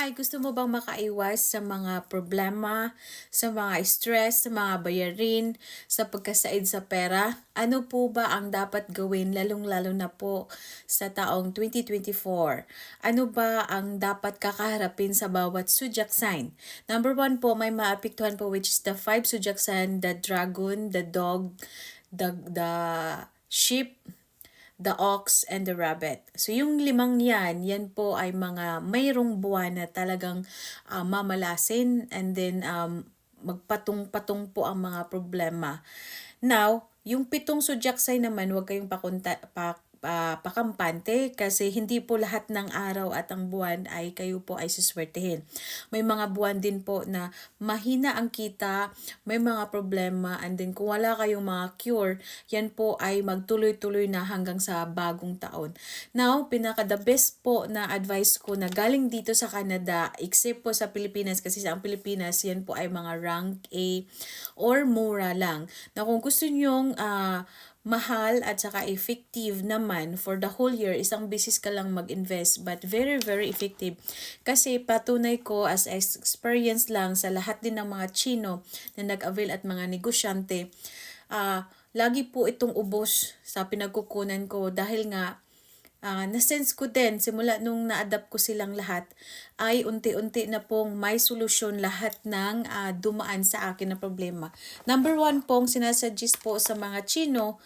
Hi, gusto mo bang makaiwas sa mga problema, sa mga stress, sa mga bayarin, sa pagkasaid sa pera? Ano po ba ang dapat gawin lalong-lalo na po sa taong 2024? Ano ba ang dapat kakaharapin sa bawat zodiac sign? Number one po, may maapektuhan po which is the five zodiac sign, the dragon, the dog, the, the sheep, the ox, and the rabbit. So yung limang yan, yan po ay mga mayroong buwan na talagang uh, mamalasin and then um, magpatong-patong po ang mga problema. Now, yung pitong sign naman, huwag kayong pakunta, pa, uh, pakampante kasi hindi po lahat ng araw at ang buwan ay kayo po ay siswertehin. May mga buwan din po na mahina ang kita, may mga problema, and then kung wala kayong mga cure, yan po ay magtuloy-tuloy na hanggang sa bagong taon. Now, pinaka the best po na advice ko na galing dito sa Canada, except po sa Pilipinas, kasi sa Pilipinas, yan po ay mga rank A or mura lang. Na kung gusto nyong uh, mahal at saka effective naman for the whole year, isang business ka lang mag-invest but very very effective. Kasi patunay ko as experience lang sa lahat din ng mga Chino na nag-avail at mga negosyante, uh, lagi po itong ubos sa pinagkukunan ko dahil nga uh, na-sense ko din, simula nung na-adapt ko silang lahat, ay unti-unti na pong may solusyon lahat ng uh, dumaan sa akin na problema. Number one pong sinasuggest po sa mga Chino,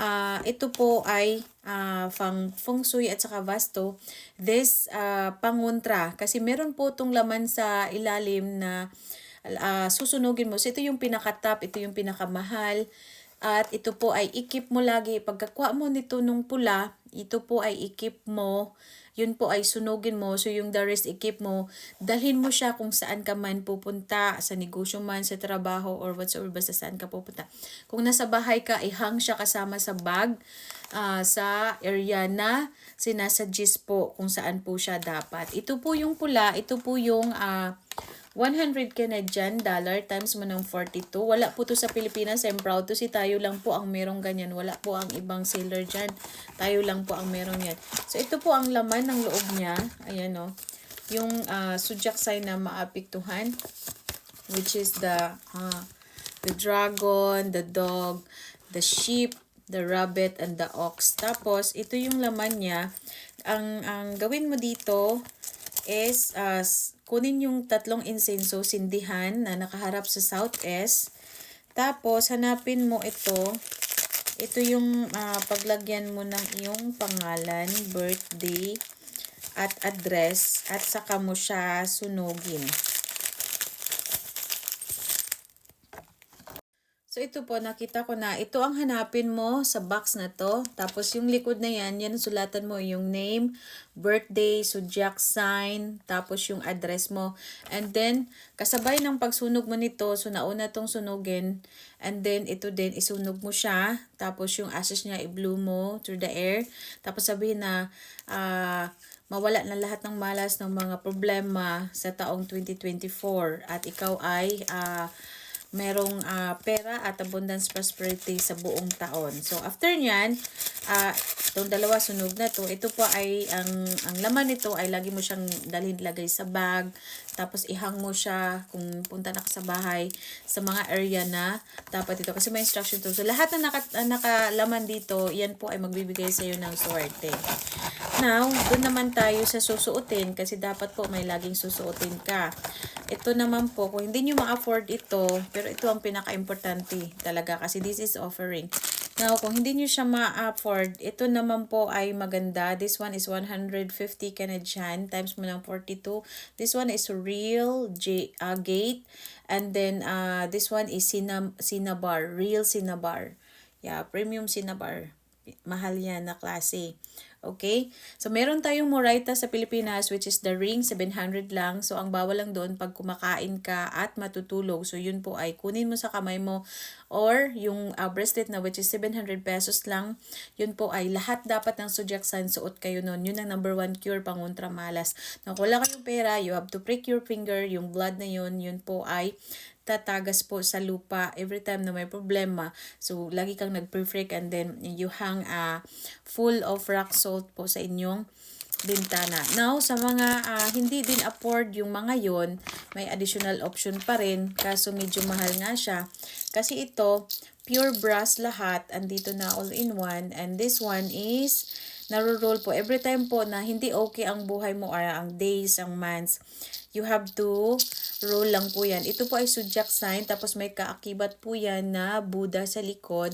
uh, ito po ay uh, feng, feng shui at saka vasto. This uh, panguntra, kasi meron po itong laman sa ilalim na uh, susunugin mo. So ito yung pinaka-top, ito yung pinakamahal. At ito po ay ikip mo lagi. Pagkakuha mo nito nung pula, ito po ay ikip mo. Yun po ay sunugin mo. So yung the rest ikip mo, dalhin mo siya kung saan ka man pupunta, sa negosyo man, sa trabaho, or whatsoever, basta saan ka pupunta. Kung nasa bahay ka, ihang siya kasama sa bag, uh, sa area na sinasuggest po kung saan po siya dapat. Ito po yung pula, ito po yung uh, 100 Canadian dollar times mo ng 42. Wala po to sa Pilipinas. I'm proud to si tayo lang po ang merong ganyan. Wala po ang ibang seller dyan. Tayo lang po ang merong yan. So, ito po ang laman ng loob niya. Ayan o. Oh. Yung uh, zodiac sign na maapektuhan. Which is the, uh, the dragon, the dog, the sheep, the rabbit, and the ox. Tapos, ito yung laman niya. Ang, ang gawin mo dito is uh, kunin yung tatlong insenso, sindihan na nakaharap sa southeast. Tapos, hanapin mo ito. Ito yung uh, paglagyan mo ng iyong pangalan, birthday, at address, at saka mo siya sunugin. So, ito po, nakita ko na. Ito ang hanapin mo sa box na to. Tapos, yung likod na yan, yan sulatan mo yung name, birthday, zodiac sign, tapos yung address mo. And then, kasabay ng pagsunog mo nito, so nauna tong sunugin. And then, ito din, isunog mo siya. Tapos, yung ashes niya, i-blow mo through the air. Tapos, sabihin na, ah, uh, mawala na lahat ng malas ng mga problema sa taong 2024 at ikaw ay uh, merong uh, pera at abundance prosperity sa buong taon. So, after nyan, uh, itong dalawa sunog na to, ito po ay, ang, ang laman nito ay lagi mo siyang dalhin lagay sa bag, tapos ihang mo siya kung punta na ka sa bahay sa mga area na dapat ito. Kasi may instruction to. So, lahat na naka, nakalaman dito, yan po ay magbibigay sa iyo ng swerte. Now, doon naman tayo sa susuotin kasi dapat po may laging susuotin ka. Ito naman po, kung hindi nyo ma-afford ito, pero ito ang pinaka-importante talaga kasi this is offering. Now, kung hindi nyo siya ma-afford, ito naman po ay maganda. This one is 150 Canadian times mo ng 42. This one is real J, uh, gate. And then, uh, this one is Cinna, Cinnabar, real Cinnabar. Yeah, premium Cinnabar. Mahal yan na klase. Okay? So, meron tayong Moraita sa Pilipinas which is the ring, 700 lang. So, ang bawal lang doon pag kumakain ka at matutulog. So, yun po ay kunin mo sa kamay mo or yung uh, bracelet na which is 700 pesos lang. Yun po ay lahat dapat ng sign suot kayo noon. Yun ang number one cure pangontra malas. Na wala kayong pera, you have to prick your finger. Yung blood na yun, yun po ay tatagas po sa lupa every time na may problema. So, lagi kang nag-perfect and then you hang uh, full of rock salt po sa inyong bintana. Now, sa mga ah, hindi din afford yung mga yon, may additional option pa rin, kaso medyo mahal nga siya. Kasi ito, pure brass lahat, andito na all-in-one, and this one is naro-roll po. Every time po na hindi okay ang buhay mo, or ang days, ang months, you have to roll lang po yan. Ito po ay zodiac sign, tapos may kaakibat po yan na Buddha sa likod.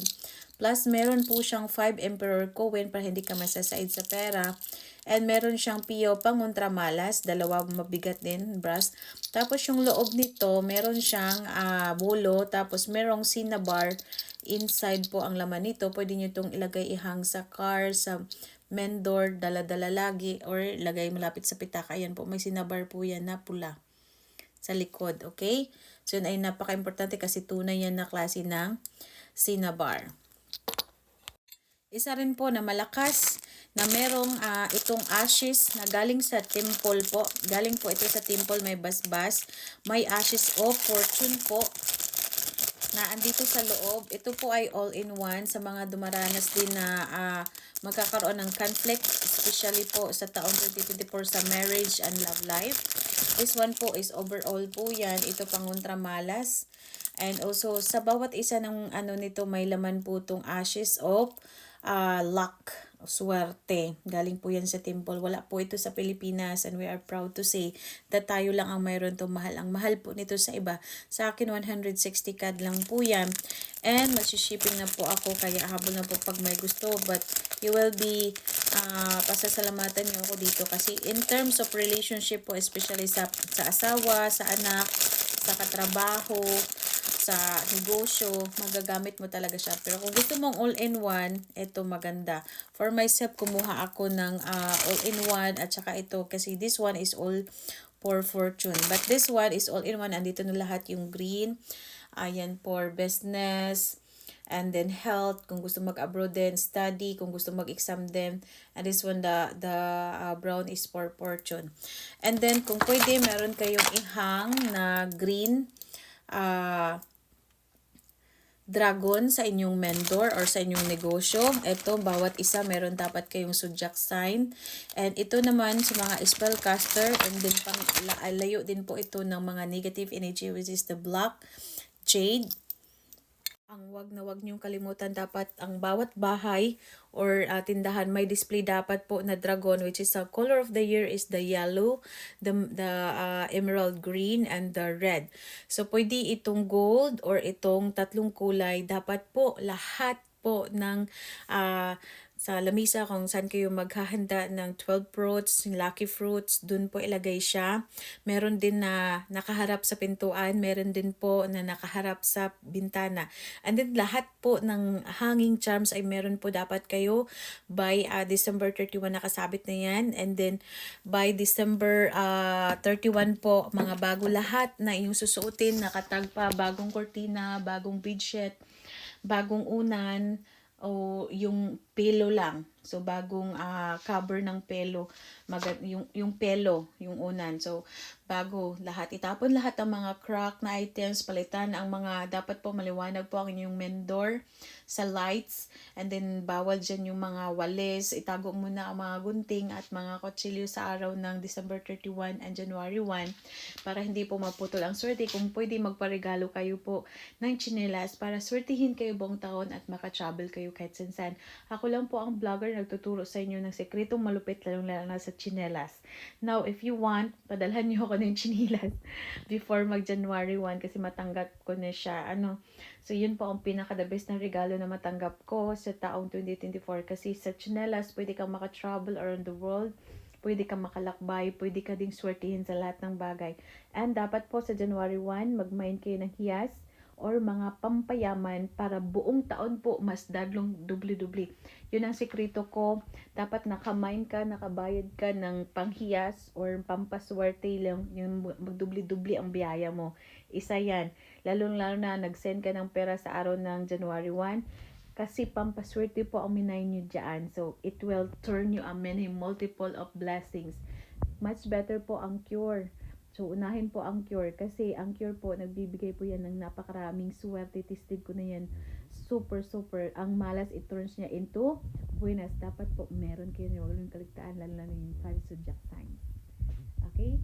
Plus, meron po siyang 5 Emperor Coin para hindi ka masasaid sa pera. And meron siyang Pio Panguntra Malas, dalawa mabigat din, brass. Tapos yung loob nito, meron siyang ah, bulo, tapos merong cinnabar. Inside po ang laman nito. Pwede nyo itong ilagay ihang sa car, sa mendor, dala-dala lagi, or lagay malapit sa pitaka. Ayan po, may cinnabar po yan na pula sa likod, okay? So, yun ay napaka-importante kasi tunay yan na klase ng cinnabar. Isa rin po na malakas na merong ah, itong ashes na galing sa temple po. Galing po ito sa temple, may basbas. May ashes of fortune po na andito sa loob. Ito po ay all-in-one sa mga dumaranas din na ah, magkakaroon ng conflict, especially po sa taong 2024 sa marriage and love life. This one po is overall po yan. Ito panguntra malas. And also, sa bawat isa ng ano nito, may laman po itong ashes of uh, luck, swerte. Galing po yan sa temple. Wala po ito sa Pilipinas and we are proud to say that tayo lang ang mayroon itong mahal. Ang mahal po nito sa iba. Sa akin, 160 cad lang po yan. And magsishipping na po ako kaya habol na po pag may gusto. But you will be uh, pasasalamatan niyo ako dito kasi in terms of relationship po, especially sa, sa asawa, sa anak, sa katrabaho, sa negosyo, magagamit mo talaga siya. Pero kung gusto mong all-in-one, ito maganda. For myself, kumuha ako ng uh, all-in-one at saka ito kasi this one is all for fortune. But this one is all-in-one. Andito na lahat yung green. Ayan, for business, and then health kung gusto mag-abroad din study kung gusto mag-exam din and this one the the uh, brown is for fortune and then kung pwede meron kayong ihang na green uh, dragon sa inyong mentor or sa inyong negosyo. Ito, bawat isa meron dapat kayong zodiac sign. And ito naman sa mga spellcaster and then pang, layo din po ito ng mga negative energy which is the black jade ang wag na wag niyong kalimutan dapat ang bawat bahay or uh, tindahan may display dapat po na dragon which is the color of the year is the yellow, the the uh, emerald green and the red. So pwede itong gold or itong tatlong kulay dapat po lahat po ng uh, sa lamisa kung saan kayo maghahanda ng 12 fruits, lucky fruits, dun po ilagay siya. Meron din na nakaharap sa pintuan, meron din po na nakaharap sa bintana. And then lahat po ng hanging charms ay meron po dapat kayo by uh, December 31 nakasabit na yan. And then by December uh, 31 po, mga bago lahat na iyong susuotin, nakatag pa, bagong kortina, bagong bedsheet, bagong unan, o yung pelo lang. So bagong uh, cover ng pelo, mag yung yung pelo, yung unan. So bago lahat itapon lahat ng mga crack na items, palitan ang mga dapat po maliwanag po ang inyong mendor sa lights and then bawal diyan yung mga walis, itago muna ang mga gunting at mga kutsilyo sa araw ng December 31 and January 1 para hindi po maputol ang swerte. Kung pwede magparegalo kayo po ng chinelas para swertihin kayo buong taon at maka-travel kayo kahit sinsan. Ako lang po ang vlogger nagtuturo sa inyo ng sekretong malupit lalong lalo na sa chinelas. Now, if you want, padalhan niyo ako ng chinilas before mag January 1 kasi matanggap ko na siya. Ano, so yun po ang pinaka the best na regalo na matanggap ko sa taong 2024 kasi sa chinelas pwede kang maka-travel around the world pwede kang makalakbay, pwede ka ding swertihin sa lahat ng bagay. And dapat po sa January 1, mag-mind kayo ng hiyas or mga pampayaman para buong taon po mas dadlong dubli-dubli. Yun ang sekreto ko. Dapat nakamain ka, nakabayad ka ng panghiyas or pampaswerte lang yung magdubli-dubli ang biyaya mo. Isa yan. Lalong-lalo na nag-send ka ng pera sa araw ng January 1 kasi pampaswerte po ang minay nyo dyan. So, it will turn you a many multiple of blessings. Much better po ang cure So, unahin po ang cure kasi ang cure po, nagbibigay po yan ng napakaraming swerte. Tested ko na yan. Super, super. Ang malas, it turns niya into buenas, dapat po meron kayo na huwag kaligtaan, lalo na yung five zodiac signs. Okay?